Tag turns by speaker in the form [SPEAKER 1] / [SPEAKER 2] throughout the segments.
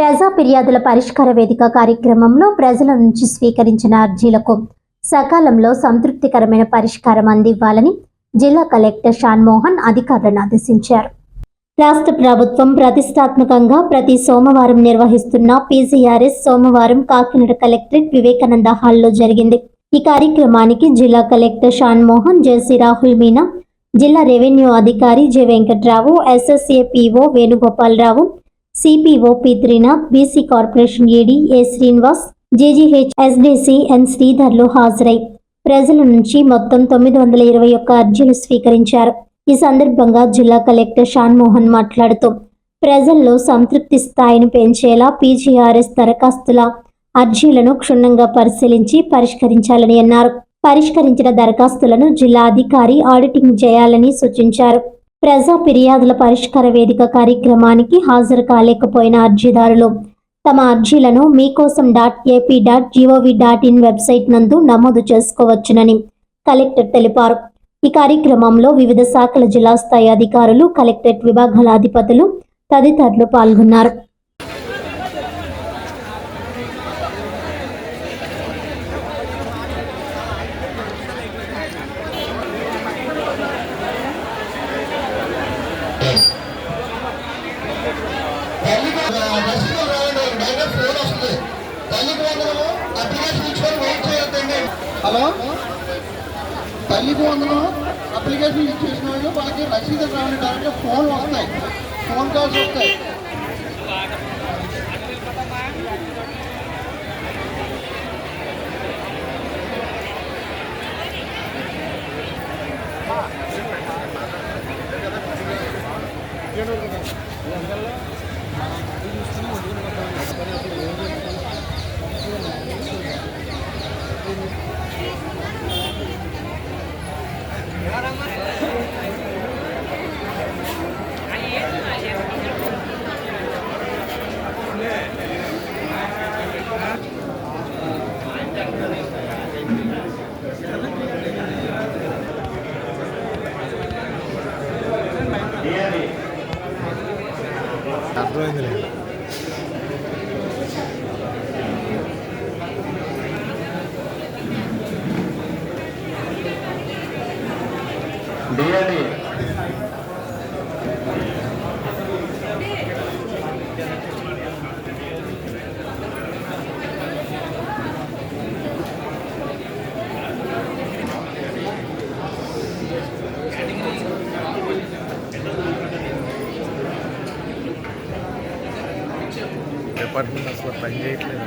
[SPEAKER 1] ప్రజా ఫిర్యాదుల పరిష్కార వేదిక కార్యక్రమంలో ప్రజల నుంచి స్వీకరించిన అర్జీలకు సకాలంలో సంతృప్తికరమైన పరిష్కారం అందివ్వాలని జిల్లా కలెక్టర్ షాన్మోహన్ అధికారులను ఆదేశించారు. రాష్ట్ర ప్రభుత్వం ప్రతిష్టాత్మకంగా ప్రతి సోమవారం నిర్వహిస్తున్న పీసీఆర్ఎస్ సోమవారం కాకినాడ కలెక్టరేట్ వివేకానంద హాల్లో జరిగింది. ఈ కార్యక్రమానికి జిల్లా కలెక్టర్ షాన్మోహన్ జేసీ రాహుల్ మీనా జిల్లా రెవెన్యూ అధికారి J Venkatrao SSA PO Venugopalarao CPO Pidrinath BC corporation AD A Srinivas JGH SDC N శ్రీధర్లు హాజరై. ప్రజల నుంచి మొత్తం తొమ్మిది వందల ఇరవై ఒక్క అర్జీలు స్వీకరించారు. ఈ సందర్భంగా జిల్లా కలెక్టర్ షాన్ మోహన్ మాట్లాడుతూ ప్రజల్లో సంతృప్తి స్థాయిని పెంచేలా పీజీఆర్ఎస్ దరఖాస్తుల అర్జీలను క్షుణ్ణంగా పరిశీలించి పరిష్కరించాలని అన్నారు. పరిష్కరించిన దరఖాస్తులను జిల్లా అధికారి ఆడిటింగ్ చేయాలని సూచించారు. ప్రజా ఫిర్యాదుల పరిష్కార వేదిక కార్యక్రమానికి హాజరు కాలేకపోయిన అర్జీదారులు. తమ అర్జీలను Meekosam dot AP dot GOV dot in website నందు నమోదు చేసుకోవచ్చునని కలెక్టర్ తెలిపారు. ఈ కార్యక్రమంలో వివిధ శాఖల జిల్లా స్థాయి అధికారులు కలెక్టరేట్ విభాగాల అధిపతులు తదితరులు పాల్గొన్నారు.
[SPEAKER 2] తల్లికి మెసేజ్ రాయండి డైరెక్ట్ ఫోన్ వస్తుంది. తల్లికి వందనము అప్లికేషన్ ఇచ్చుకొని వెయిట్ చేయొద్దండి. హలో? తల్లికి వందనం అప్లికేషన్ ఇచ్చేసిన వాళ్ళు వాళ్ళకి రసీదు రావండి డైరెక్ట్ ఫోన్ వస్తాయి. ఫోన్ కాల్స్ వస్తాయి.
[SPEAKER 3] అర్థమైంది
[SPEAKER 2] Thank you.
[SPEAKER 3] డిపార్ట్మెంట్ అసలు పనిచేయట్లేదు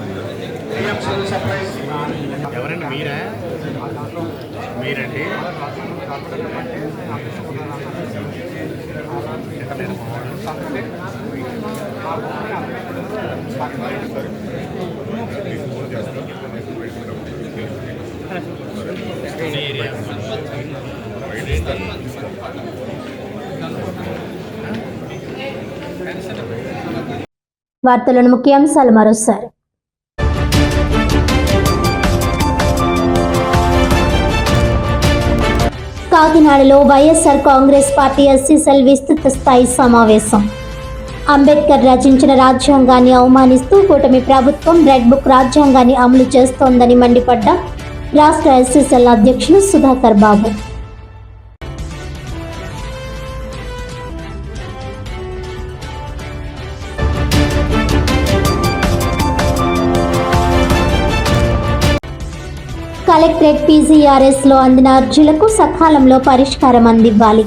[SPEAKER 3] ఎవరండి మీరా? మీరండి?
[SPEAKER 1] వార్తలను ముఖ్యాంశాలు మరోసారి. కాకినాడలో వైఎస్ఆర్ కాంగ్రెస్ పార్టీ ఎస్సీసెల్ విస్తృత స్థాయి సమావేశం. అంబేద్కర్ రచించిన రాజ్యాంగాన్ని అవమానిస్తూ కూటమి ప్రభుత్వం రెడ్ బుక్ రాజ్యాంగాన్ని అమలు చేస్తోందని మండిపడ్డ రాష్ట్ర ఎస్సీసెల్ అధ్యక్షులు సుధాకర్ బాబు. కలెక్టరేట్ పీజీఆర్ఎస్లో అందిన అర్జీలకు సకాలంలో పరిష్కారం అందివ్వాలి.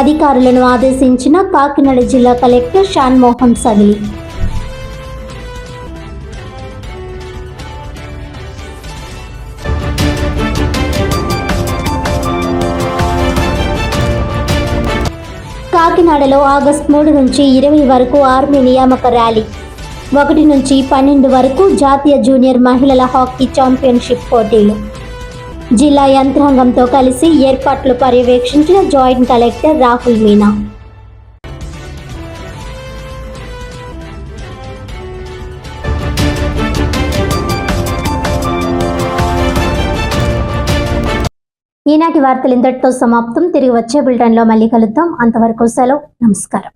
[SPEAKER 1] అధికారులను ఆదేశించిన కాకినాడ జిల్లా కలెక్టర్ షాన్ మోహన్ సగిలి కాకినాడలో ఆగస్టు మూడు నుంచి ఇరవై వరకు ఆర్మీ నియామక ర్యాలీ. ఒకటి నుంచి పన్నెండు వరకు జాతీయ జూనియర్ మహిళల హాకీ ఛాంపియన్షిప్ పోటీలు. జిల్లా యంత్రాంగంతో కలిసి ఏర్పాట్లు పర్యవేక్షించిన జాయింట్ కలెక్టర్ రాహుల్ మీనా. ఈనాటి వార్తలు ఇంతటితో సమాప్తం. తిరిగి వచ్చే బులెటిన్లో మళ్ళీ కలుద్దాం. అంతవరకు సెలవు. నమస్కారం.